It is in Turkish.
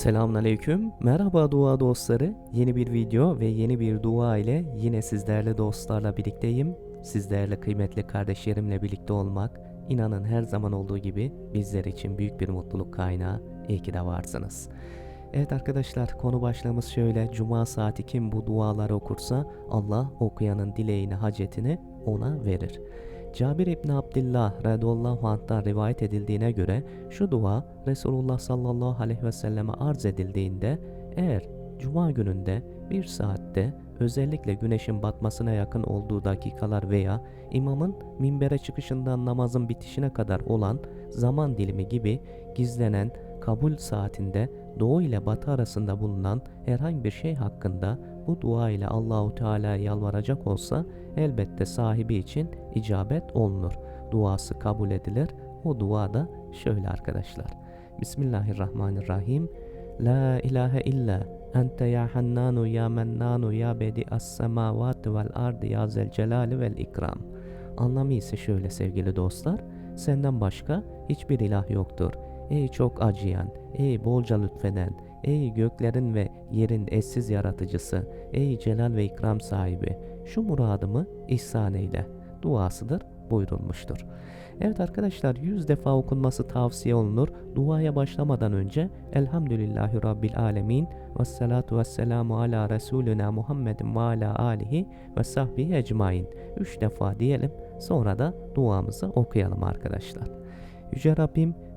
Selamünaleyküm. Merhaba dua dostları. Yeni bir video ve yeni bir dua ile yine sizlerle dostlarla birlikteyim. Sizlerle kıymetli kardeşlerimle birlikte olmak inanın her zaman olduğu gibi bizler için büyük bir mutluluk kaynağı. İyi ki de varsınız. Evet arkadaşlar konu başlığımız şöyle. Cuma saati kim bu duaları okursa Allah okuyanın dileğini, hacetini ona verir. Cabir İbni Abdillah radıyallahu anh'tan rivayet edildiğine göre şu dua Resulullah sallallahu aleyhi ve selleme arz edildiğinde eğer cuma gününde bir saatte özellikle güneşin batmasına yakın olduğu dakikalar veya imamın minbere çıkışından namazın bitişine kadar olan zaman dilimi gibi gizlenen kabul saatinde doğu ile batı arasında bulunan herhangi bir şey hakkında bu dua ile Allahu Teala yalvaracak olsa elbette sahibi için icabet olunur. Duası kabul edilir. O dua da şöyle arkadaşlar. Bismillahirrahmanirrahim. La ilahe illa ente ya hannanu ya mennanu ya bedi as semavati vel ardı ya zel celali vel ikram. Anlamı ise şöyle sevgili dostlar. Senden başka hiçbir ilah yoktur. Ey çok acıyan, ey bolca lütfeden, ey göklerin ve yerin eşsiz yaratıcısı, ey celal ve ikram sahibi, şu muradımı ihsan eyle. Duasıdır buyurulmuştur. Evet arkadaşlar 100 defa okunması tavsiye olunur. Duaya başlamadan önce Elhamdülillahi Rabbil Alemin ve salatu ve selamu ala Resulüna Muhammedin ve ala alihi ve sahbihi ecmain. 3 defa diyelim sonra da duamızı okuyalım arkadaşlar. Yüce Rabbim